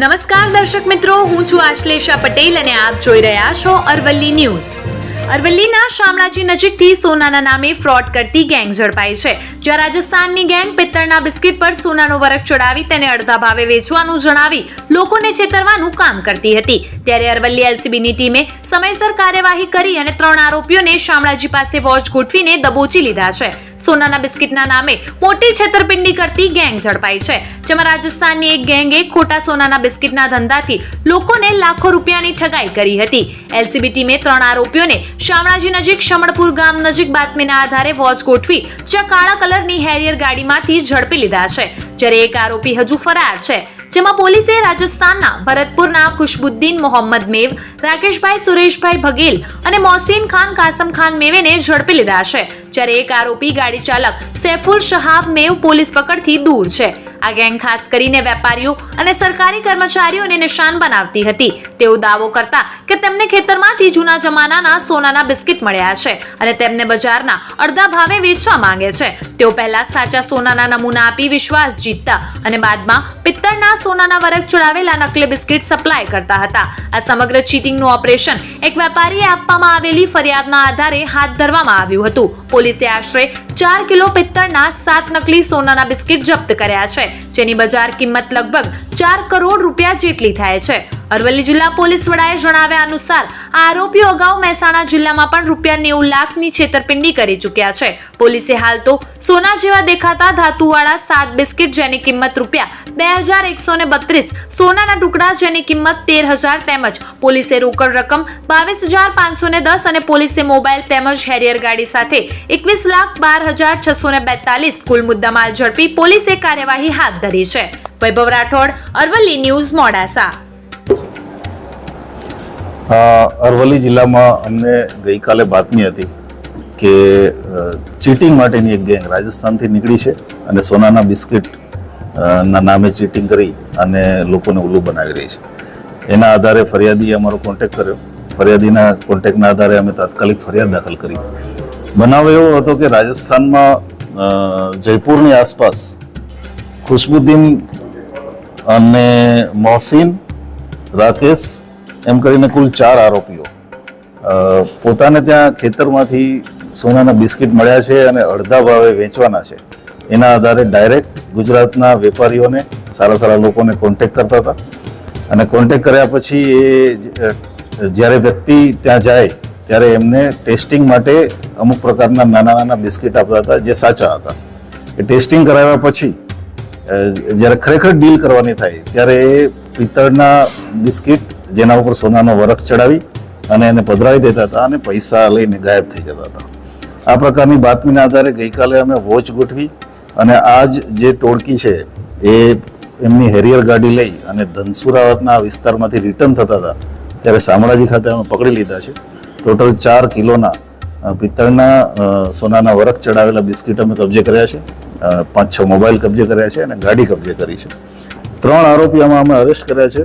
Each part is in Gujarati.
નમસ્કાર દર્શક મિત્રો, હું છું આશ્લેષા પટેલ અને આપ જોઈ રહ્યા છો અરવલ્લી ન્યૂઝ. અરવલ્લીના શામળાજી નજીકથી સોનાના નામે ફ્રોડ કરતી ગેંગ ઝડપાઈ છે. જ્યાં રાજસ્થાનની ગેંગ પિત્તળના બિસ્કિટ પર સોનાનો વરખ ચડાવી તેને અડધા ભાવે વેચવાનું જણાવી લોકોને છેતરવાનું કામ કરતી હતી. ત્યારે અરવલ્લી એલસીબીની ટીમે સમયસર કાર્યવાહી કરી અને ત્રણ આરોપીઓને શામળાજી પાસે વોચ ગોઠવીને દબોચી લીધા છે. સોનાના બિસ્કિટના નામે મોટી છેતરપિંડી કરતી ગેંગ ઝડપાઈ છે. જેમાં રાજસ્થાનની એક ગેંગે ખોટા સોનાના બિસ્કિટના ધંધાથી લોકોને લાખો રૂપિયાની ઠગાઈ કરી હતી. એલસીબી ટીમે ત્રણ આરોપીઓને શામળાજી નજીક શમણપુર ગામ નજીક બાતમીના આધારે વોચ ગોઠવી જ્યાં કાળા કલરની હેરિયર ગાડીમાંથી ઝડપી લીધા છે. જ્યારે એક આરોપી હજુ ફરાર છે. જેમાં પોલીસે રાજસ્થાનના ભરતપુરના ખુશબુદ્દીન મોહમ્મદ મેવ, રાકેશભાઈ સુરેશભાઈ ભગેલ અને મોહસીન ખાન કાસમ ખાન મેવેને ઝડપી લીધા છે. જ્યારે એક આરોપી ગાડી ચાલક સૈફુલ શહાબ મેવ પોલીસ પકડથી દૂર છે. આ ગેંગ ખાસ કરીને વેપારીઓ અને સરકારી કર્મચારીઓને નિશાન બનાવતી હતી. તેઓ દાવો કરતા કે તેમને ખેતરમાંથી જૂના જમાનાના સોનાના બિસ્કિટ મળ્યા છે અને તેમને બજારના અડધા ભાવે વેચવા માંગે છે. તેઓ પહેલા સાચા સોનાના નમૂના આપી વિશ્વાસ જીતતા અને બાદમાં પિત્તળના સોનાના વરખ ચડાવેલા નકલી બિસ્કિટ સપ્લાય કરતા હતા. આ સમગ્ર ચીટિંગનું ઓપરેશન એક વેપારીએ આપવામાં આવેલી ફરિયાદના આધારે હાથ ધરવામાં આવ્યું હતું. પોલીસે આશરે ચાર કિલો પિત્તળના સાત નકલી સોનાના બિસ્કિટ જપ્ત કર્યા છે, જેની બજાર કિંમત લગભગ ચાર કરોડ રૂપિયા જેટલી થાય છે. અરવલ્લી જિલ્લા પોલીસ વડાએ જણાવ્યા અનુસાર, આરોપીઓ અગાઉ મહેસાણા જિલ્લામાં પણ રૂપિયા નેવું લાખની છેતરપિંડી કરી ચૂક્યા છે. પોલીસે હાલ તો સોના જેવા દેખાતા ધાતુવાળા સાત બિસ્કિટ જેની કિંમત રૂપિયા બે હજાર એકસો ને બત્રીસ, સોનાના ટુકડા જેની કિંમત તેર હજાર તેમજ પોલીસે રોકડ રકમ બાવીસ હજાર પાંચસો ને દસ અને પોલીસે મોબાઈલ તેમજ હેરિયર ગાડી સાથે એકવીસ લાખ બાર હજાર છસો ને બેતાલીસ કુલ મુદ્દામાલ ઝડપી પોલીસે કાર્યવાહી હાથ ધરી છે. વૈભવ રાઠોડ, અરવલ્લી ન્યૂઝ, મોડાસા. અરવલ્લી જિલ્લામાં અમને ગઈકાલે બાતમી હતી કે ચીટિંગ માટેની એક ગેંગ રાજસ્થાનથી નીકળી છે અને સોનાના બિસ્કિટ ના નામે ચીટિંગ કરી અને લોકોને ઉલ્લુ બનાવી રહી છે. એના આધારે ફરિયાદીએ અમારો કોન્ટેક કર્યો. ફરિયાદીના કોન્ટેક્ટના આધારે અમે તાત્કાલિક ફરિયાદ દાખલ કરી. બનાવ એવો હતો કે રાજસ્થાનમાં જયપુરની આસપાસ ખુશબુદ્દીન અને મોહસિન, રાકેશ, એમ કરીને કુલ ચાર આરોપીઓ. પોતાને ત્યાં ખેતરમાંથી સોનાના બિસ્કિટ મળ્યા છે અને અડધા ભાવે વેચવાના છે. એના આધારે ડાયરેક્ટ ગુજરાતના વેપારીઓને, સારા સારા લોકોને કોન્ટેક કરતા હતા. અને કોન્ટેક કર્યા પછી એ જ્યારે વ્યક્તિ ત્યાં જાય ત્યારે એમને ટેસ્ટિંગ માટે અમુક પ્રકારના નાના નાના બિસ્કિટ આપતા હતા જે સાચા હતા. એ ટેસ્ટિંગ કરાવ્યા પછી જ્યારે ખરેખર ડીલ કરવાની થાય, ત્યારે એ પિત્તળના બિસ્કિટ જેના ઉપર સોનાનો વરખ ચડાવી અને એને પધરાવી દેતા હતા અને પૈસા લઈને ગાયબ થઈ જતા હતા. આ પ્રકારની બાતમીના આધારે ગઈકાલે અમે વોચ ગોઠવી અને આજ જે ટોળકી છે, એ એમની હેરિયર ગાડી લઈ અને ધનસુરાવતના વિસ્તારમાંથી રિટર્ન થતા હતા, ત્યારે શામળાજી ખાતે અમે પકડી લીધા છે. ટોટલ ચાર કિલોના પિત્તળના સોનાના વરખ ચડાવેલા બિસ્કિટ અમે કબજે કર્યા છે. પાંચ છ મોબાઈલ કબજે કર્યા છે અને ગાડી કબજે કરી છે. ત્રણ આરોપી આમાં અમે અરેસ્ટ કર્યા છે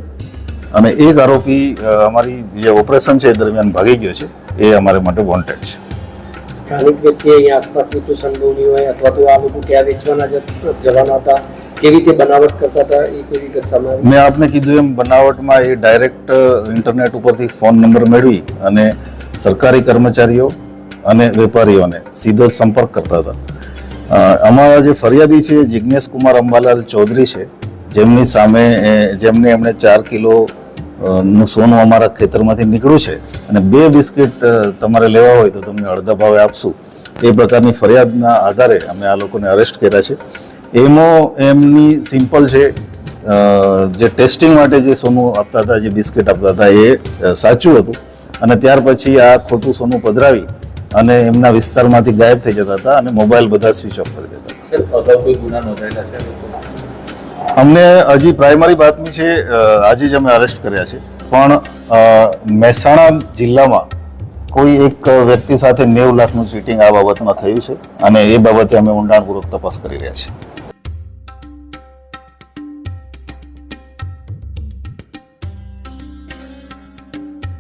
અને એક આરોપી અમારી જે ઓપરેશન છે એ દરમિયાન ભાગી ગયો છે. એ અમારે માટે વોન્ટેડ છે. સ્થાનિક વ્યક્તિ અહીંયા આસપાસની કોઈ સંડોવણી હોય અથવા તો આ લોકો ક્યાં વેચવાના જવાના હતા કેવી રીતે બનાવટ કરતા હતા એ કોઈ વિગત સામે મેં આપને કીધું એમ બનાવટમાં એ ડાયરેક્ટ ઇન્ટરનેટ ઉપરથી ફોન નંબર મેળવી અને સરકારી કર્મચારીઓ અને વેપારીઓને સીધો સંપર્ક કરતા હતા. અમારા જે ફરિયાદી છે જિજ્ઞેશ કુમાર અંબાલાલ ચૌધરી છે, જેમની સામે જેમને એમણે ચાર કિલો નું સોનું અમારા ખેતરમાંથી નીકળ્યું છે અને બે બિસ્કિટ તમારે લેવા હોય તો તમને અડધા ભાવે આપશું. એ પ્રકારની ફરિયાદના આધારે અમે આ લોકોને અરેસ્ટ કર્યા છે. એમો, એમની સિમ્પલ છે જે ટેસ્ટિંગ માટે જે સોનું આપતા હતા, જે બિસ્કિટ આપતા હતા, એ સાચું હતું. અને ત્યાર પછી આ ખોટું સોનું પધરાવી અને એમના વિસ્તારમાંથી ગાયબ થઈ જતા હતા અને મોબાઈલ બધા સ્વિચ ઓફ કરી દેતા હતા? અમને હજી પ્રાઇમરી બાતમી છે આજે જ અમે અરેસ્ટ કર્યા છે. પણ મહેસાણા જિલ્લામાં કોઈ એક વ્યક્તિ સાથે નેવું લાખનું ચીટિંગ આ બાબતમાં થયું છે અને એ બાબતે અમે ઊંડાણપૂર્વક તપાસ કરી રહ્યા છીએ.